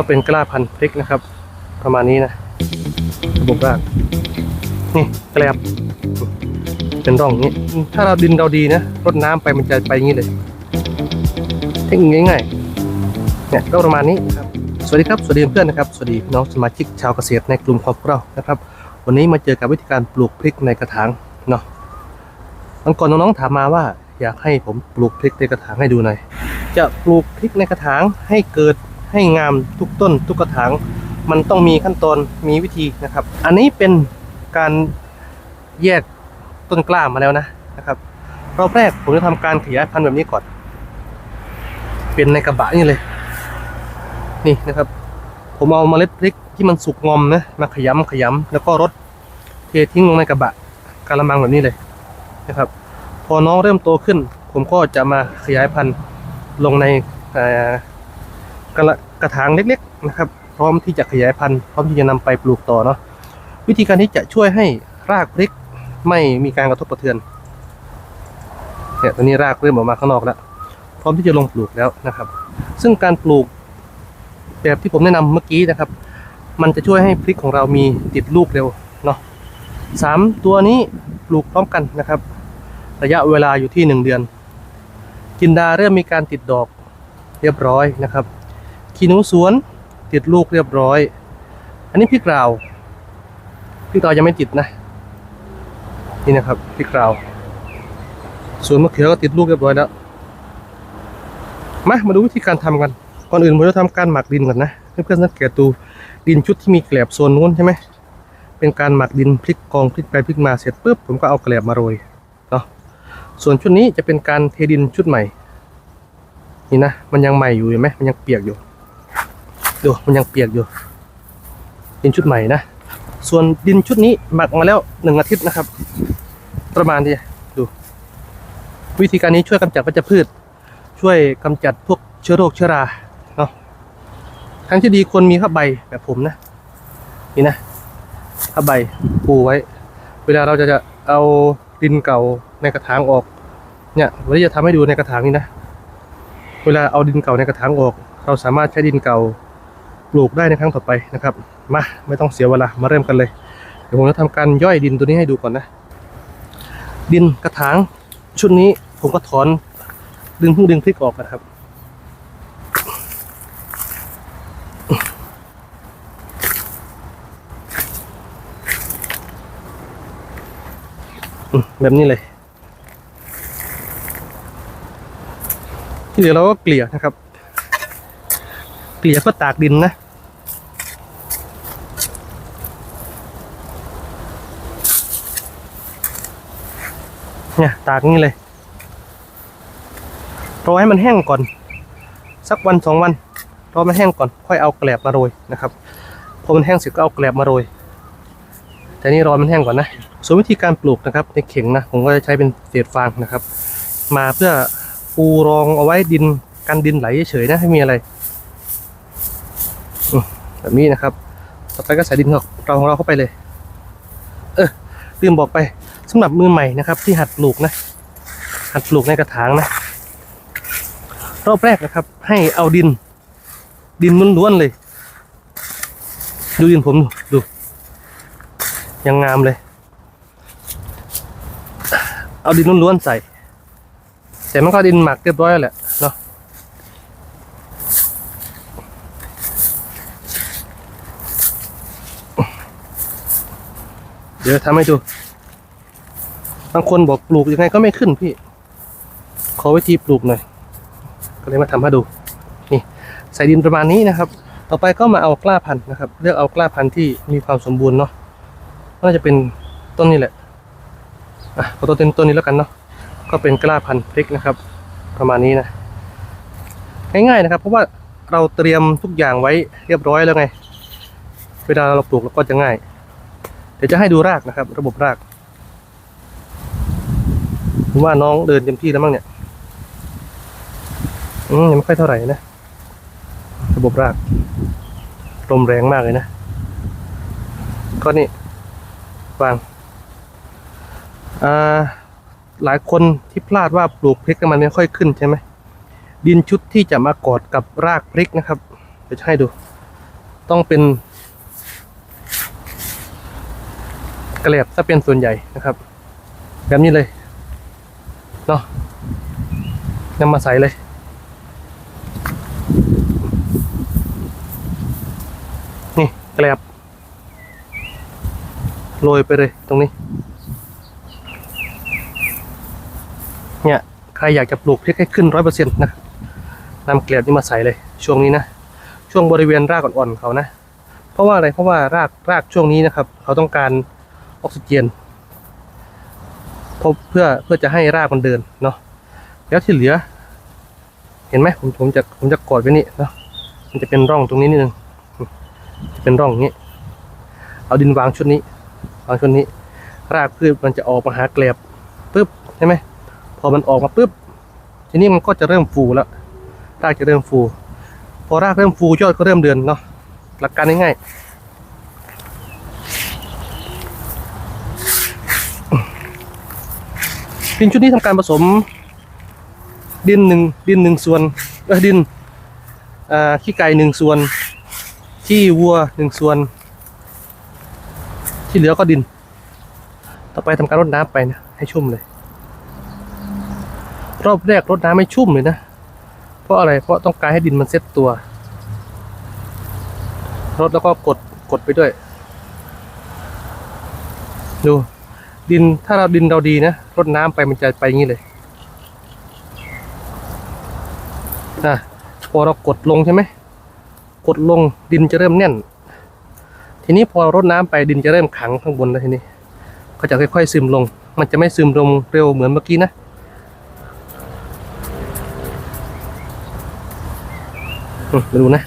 ก็เป็นกล้าพันธุ์พริกนะครับ ประมาณนี้นะระบบรากนี่แกลบเป็นร่องนี้ ถ้าเราดินเราดีนะรดน้ำไปมันจะไปอย่างนี้เลยเทคนิคง่ายๆเนี่ยก็ประมาณนี้นะครับสวัสดีครับสวัสดีเพื่อนนะครับสวัสดีน้องสมาชิกชาวเกษตรในกลุ่มของเรานะครับ วันนี้มาเจอกับวิธีการปลูกพริกในกระถางเนาะวันก่อนน้องๆถามมาว่าอยากให้ผมปลูกพริกในกระถางให้ดูหน่อย จะปลูกพริกในกระถางให้เกิด ให้งามทุกต้นทุกกระถาง มันต้องมีขั้นตอนมีวิธีนะครับ อันนี้เป็นการแยกต้นกล้ามาแล้วนะนะครับรอบแรกผมจะทำการขยายพันธุ์แบบนี้ก่อน เป็นในกระบะนี่เลย นี่นะครับ ผมเอาเมล็ดพริกที่มันสุกงอมนะมาขยำขยำแล้วก็รดเททิ้งลงในกระบะกระมังแบบนี้เลยนะครับ พอน้องเริ่มโตขึ้น ผมก็จะมาขยายพันธุ์ลงในเอ่อ กระกระถางเล็กๆนะครับพร้อมที่จะขยายพันธุ์พร้อมที่จะนำไปปลูกต่อเนาะวิธีการที่จะช่วยให้รากพริกไม่มีการกระทบกระเทือนเนี่ยตอนนี้รากเริ่มออกมาข้างนอกแล้วพร้อมที่จะลงปลูกแล้วนะครับ ซึ่งการปลูกแบบที่ผมแนะนำเมื่อกี้นะครับ มันจะช่วยให้พริกของเรามีติดลูกเร็วเนาะสามตัวนี้ปลูกพร้อมกันนะครับ ระยะเวลาอยู่ที่หนึ่งเดือน จินดาเริ่มมีการติดดอกเรียบร้อยนะครับ ขีหนูสวนติดลูกเรียบร้อย อันนี้พริกราวพริกราวยังไม่ติดนะ นี่นะครับพริกราวสวนมะเขือก็ติดลูกเรียบร้อยแล้วมามาดูวิธีการทำกัน ก่อนอื่นผมจะทำการหมักดินก่อนนะเพื่อนๆสังเกตดูดินชุดที่มีแกลบโซนนู้นใช่ไหมเป็นการหมักดินพลิกกองพลิกไปพลิกมาเสร็จปุ๊บผมก็เอาแกลบมาโรยเนาะส่วนชุดนี้จะเป็นการเทดินชุดใหม่ นี่นะมันยังใหม่อยู่เห็นไหมมันยังเปียกอยู่ ดูมันยังเปียกอยู่ ดินชุดใหม่นะ ส่วนดินชุดนี้หมักมาแล้วหนึ่งอาทิตย์นะครับ ประมาณนี้ดู วิธีการนี้ช่วยกำจัดวัชพืช ช่วยกำจัดพวกเชื้อโรคเชื้อราเนาะทางที่ดีควรมีผ้าใบแบบผมนะ นี่นะผ้าใบปูไว้ เวลาเราจะจะเอาดินเก่าในกระถางออก เนี่ยวันนี้จะทำให้ดูในกระถางนี้นะ เวลาเอาดินเก่าในกระถางออก เราสามารถใช้ดินเก่า ปลูกได้ในครั้งต่อไปนะครับ มาไม่ต้องเสียเวลามาเริ่มกันเลย เดี๋ยวผมจะทำการย่อยดินตัวนี้ให้ดูก่อนนะ ดินกระถางชุดนี้ผมก็ถอนดึงพิ่งดึงพริกออกนะครับแบบนี้เลย ที่เหลือเราก็เกลี่ยนะครับ เกลี่ยเพื่อตากดินนะเนี่ยตากนี่เลยรอให้มันแห้งก่อน สักวันสองวันรอมันแห้งก่อน ค่อยเอาแกลบมาโรยนะครับพอมันแห้งเสร็จก็เอาแกลบมาโรย แต่นี่รอมันแห้งก่อนนะ ส่วนวิธีการปลูกนะครับในเข่งนะผมก็จะใช้เป็นเศษฟางนะครับ มาเพื่อปูรองเอาไว้ดินกันดินไหลเฉยๆนะให้มีอะไร แบบนี้นะครับ ต่อไปก็ใส่ดินของเราของเราเข้าไปเลย เออลืมบอกไปสำหรับมือใหม่นะครับ ที่หัดปลูกนะ หัดปลูกในกระถางนะ รอบแรกนะครับ ให้เอาดิน ดินล้วนๆเลย ดูดินผมดูดูยังงามเลย เอาดินล้วนๆใส่ แต่มันก็ดินหมักเรียบร้อยแล้วแหละเนาะ ดี๋ยวทำให้ดู บางคนบอกปลูกยังไงก็ไม่ขึ้นพี่ ขอวิธีปลูกหน่อย ก็เลยมาทำให้ดู นี่ ใส่ดินประมาณนี้นะครับ ต่อไปก็มาเอากล้าพันธุ์นะครับ เลือกเอากล้าพันธุ์ที่มีความสมบูรณ์เนาะ น่าจะเป็นต้นนี้แหละ อะขอตัวเต็มต้นนี้แล้วกันเนาะ ก็เป็นกล้าพันธุ์พริกนะครับ ประมาณนี้นะ ง่ายๆนะครับ เพราะว่าเราเตรียมทุกอย่างไว้เรียบร้อยแล้วไง เวลาเราปลูกเราก็จะง่าย เดี๋ยวจะให้ดูรากนะครับ ระบบรากผมว่าน้องเดินเต็มที่แล้วมั้งเนี่ยอืมยังไม่ค่อยเท่าไหร่นะ ระบบรากลมแรงมากเลยนะ ก็นี่วางอ่าหลายคนที่พลาดว่าปลูกพริกมันไม่ค่อยขึ้นใช่ไหมดินชุดที่จะมากอดกับรากพริกนะครับเดี๋ยวจะให้ดู ต้องเป็น กระแลบถ้าเป็นส่วนใหญ่นะครับ แบบนี้เลยเนาะนำมาใส่เลยนี่กระแลบโรยไปเลยตรงนี้เนี่ยใครอยากจะปลูกพริกให้ขึ้นร้อยเปอร์เซ็นต์นะครับนำเกลียบนี่มาใส่เลย ช่วงนี้นะ ช่วงบริเวณรากอ่อนๆเขานะ เพราะว่าอะไรเพราะว่ารากรากช่วงนี้นะครับ เขาต้องการ ออกซิเจนเพราะเพื่อเพื่อจะให้รากมันเดินเนาะแล้วที่เหลือ เห็นไหมผมผมจะผมจะกดไว้นี่เนาะมันจะเป็นร่องตรงนี้นิดนึงจะเป็นร่องอย่างนี้ เอาดินวางชุดนี้ วางชุดนี้ รากพืชมันจะออกมาหาแกลบปุ๊บใช่ไหมพอมันออกมาปุ๊บทีนี้มันก็จะเริ่มฟูแล้วรากจะเริ่มฟู พอรากเริ่มฟูยอดก็เริ่มเดือนเนาะหลักการง่ายๆ ดินชุดนี้ทำการผสม ดินหนึ่งดินหนึ่งส่วนเออดินขี้ไก่หนึ่งส่วนขี้วัวหนึ่งส่วน ที่เหลือก็ดิน ต่อไปทำการรดน้ำไปนะให้ชุ่มเลย รอบแรกรดน้ำไม่ชุ่มเลยนะ เพราะอะไรเพราะต้องการให้ดินมันเซ็ตตัวรดแล้วก็กดกดไปด้วย ดู ดินถ้าเราดินเราดีนะรดน้ำไปมันจะไปอย่างนี้เลยนะพอเรากดลงใช่ไหมกดลงดินจะเริ่มแน่น ทีนี้พอรดน้ำไปดินจะเริ่มขังข้างบนแล้วทีนี้ ก็จะค่อยๆซึมลง มันจะไม่ซึมลงเร็วเหมือนเมื่อกี้นะมาดูนะ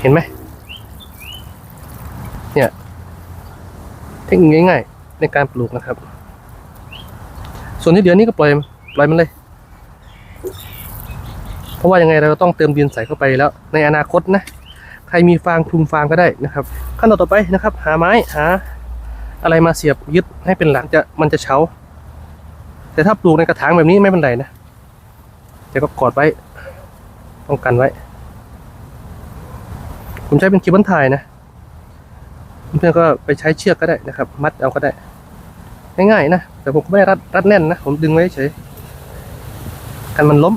เห็นไหม เนี่ย เท คนิคง่ายๆ ในการปลูกนะครับ ส่วนที่เหลือนี่ก็ปล่อยปล่อยมันเลย เพราะว่ายังไงเราต้องเติมดินใส่เข้าไปแล้ว ในอนาคตนะ ใครมีฟางคลุมฟางก็ได้นะครับ ขั้นตอนต่อไปนะครับ หาไม้หา อะไรมาเสียบยึดให้เป็นหลักจะมันจะเฉาแต่ถ้าปลูกในกระถางแบบนี้ไม่เป็นไรนะแต่ก็กอดไว้ป้องกันไว้ ผมใช้เป็นคีบันทายนะ เพื่อนก็ไปใช้เชือกก็ได้นะครับ มัดเอาก็ได้ ง่ายๆนะ แต่ผมก็ไม่ได้รัดรัดแน่นนะ ผมดึงไว้เฉยกันมันล้ม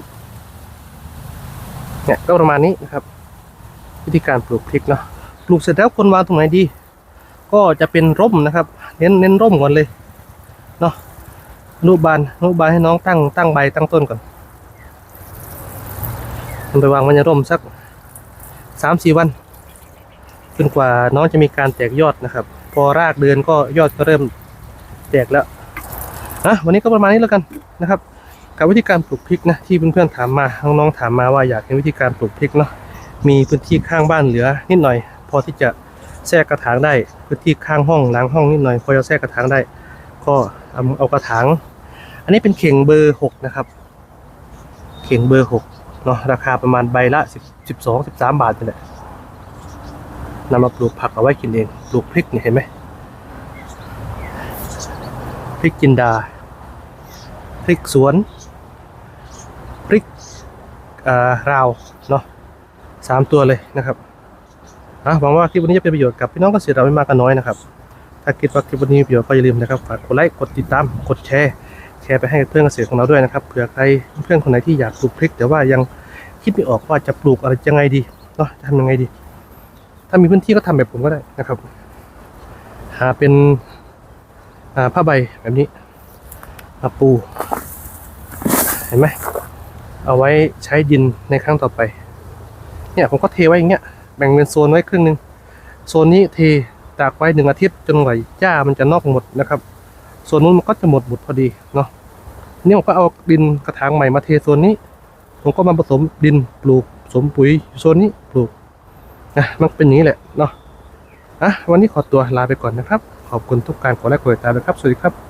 เนี่ยก็ประมาณนี้นะครับ วิธีการปลูกพริกเนาะปลูกเสร็จแล้วควรวางตรงไหนดี ก็จะเป็นร่มนะครับ เน้นเน้นร่มก่อนเลยเนาะอนุบาลอนุบาลให้น้องตั้งตั้งใบตั้งต้นก่อนมันไปวางไว้ในร่มสักสามสี่วัน จนกว่าน้องจะมีการแตกยอดนะครับ พอรากเดือนก็ยอดก็เริ่มแตกแล้วนะวันนี้ก็ประมาณนี้แล้วกันนะครับ กับวิธีการปลูกพริกนะที่เพื่อนๆถามมาน้องๆถามมาว่าอยากเห็นวิธีการปลูกพริกเนาะมีพื้นที่ข้างบ้านเหลือนิดหน่อย พอที่จะแทรกกระถางได้พื้นที่ข้างห้องหลังห้องนิดหน่อย พอจะแทรกกระถางได้ ก็เอาเอากระถาง อันนี้เป็นเข่งเบอร์หกนะครับ เข่งเบอร์หกเนาะราคาประมาณใบละสิบสิบสองสิบสามบาทนี่แหละ นำมาปลูกผักเอาไว้กินเอง ปลูกพริกเนี่ยเห็นไหมพริกจินดา พริกสวน พริการาวเนาะสามตัวเลยนะครับอะหวังว่าคลิปวันนี้จะเป็นประโยชน์กับพี่น้องเกษตรกราไม่มากก็น้อยนะครับ ถ้าคิดว่าคลิปวันนี้มีประโยชน์ก็อย่าลืมนะครับฝากกดไลค์กดติดตามกดแชร์ แชร์ไปให้เพื่อนเกษตรของเราด้วยนะครับเผื่อใครเพื่อนคนไหนที่อยากปลูกพริก แต่ว่ายังคิดไม่ออกว่าจะปลูกอะไรยังไงดีเนาะจะทำยังไงดี ถ้ามีพื้นที่ก็ทำแบบผมก็ได้นะครับ หาเป็นอ่าผ้าใบแบบนี้มาปู เห็นไหมเอาไว้ใช้ดินในครั้งต่อไป เนี่ยผมก็เทไว้อย่างเงี้ยแบ่งเป็นโซนไว้ครึ่งหนึ่งโซนนี้เทตากไว้หนึ่งอาทิตย์จนกว่าหญ้ามันจะนอกหมดนะครับส่วนนู้นมันก็จะหมดหมดพอดีเนาะนี่ผมก็เอาดินกระถางใหม่มาเทโซนนี้ ผมก็มาผสมดินปลูกผสมปุ๋ยโซนนี้ปลูก นะมันเป็นนี้แหละเนาะอะวันนี้ขอตัวลาไปก่อนนะครับ ขอบคุณทุกการกดไลค์กดติดตามนะครับ สวัสดีครับ